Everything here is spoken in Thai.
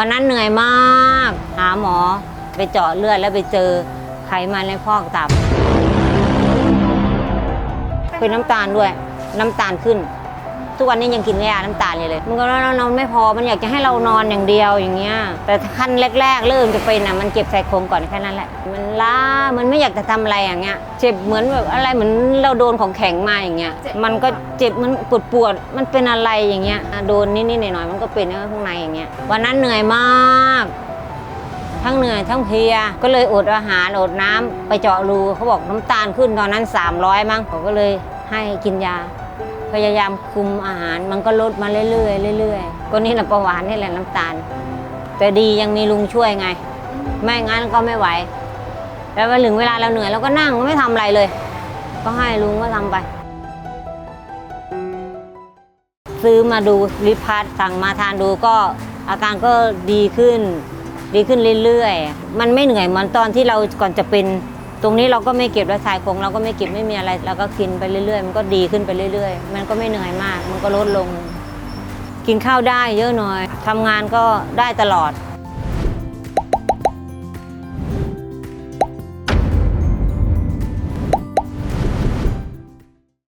วันนั้นเหนื่อยมาก หาหมอไปเจาะเลือดแล้วไปเจอไขมันในพอกตับเป็นน้ำตาลด้วย น้ำตาลขึ้น ทุกวันนี้ยังกินยาน้ำตาลอยู่เลย มันก็นอนไม่พอมันอยากจะให้เรานอนอย่างเดียวอย่างเงี้ยแต่ขั้นแรก ๆ เริ่มจะเป็นอะมันเจ็บใส่โครงก่อนแค่นั้นแหละมันล้ามันไม่อยากจะทำอะไรอย่างเงี้ยเจ็บเหมือนแบบอะไรเหมือนเราโดนของแข็งมาอย่างเงี้ยมันก็เจ็บมันปวดปวดมันเป็นอะไรอย่างเงี้ยโดนนิดๆหน่อยๆมันก็เป็นข้างในอย่างเงี้ยวันนั้นเหนื่อยมากทั้งเหนื่อยทั้งเพลียก็เลยอดอาหารอดน้ำไปเจาะรูเขาบอกน้ำตาลขึ้นตอนนั้น 300 มั้งเขาก็เลยให้กินยา พยายามคุมอาหารมันก็ลดมาเรื่อยๆเรื่อยๆก็นี่แหละประหวานนี่แหละน้ำตาล แต่ดียังมีลุงช่วยไง ไม่งั้นก็ไม่ไหว แล้วถึงเวลาเราเหนื่อยเราก็นั่งไม่ทำอะไรเลย ก็ให้ลุงก็ทำไป ซื้อมาดูริพัทสั่งมาทานดูก็อาการก็ดีขึ้น ดีขึ้นเรื่อยๆ มันไม่เหนื่อยเหมือนตอนที่เราก่อนจะเป็น ตรงนี้เราก็ไม่เก็บแล้วชายคงเราก็ไม่เก็บไม่มีอะไรเราก็กินไปเรื่อยๆ มันก็ดีขึ้นไปเรื่อย ๆ มันก็ไม่เหนื่อยมาก มันก็ลดลง กินข้าวได้เยอะหน่อยทำงานก็ได้ตลอด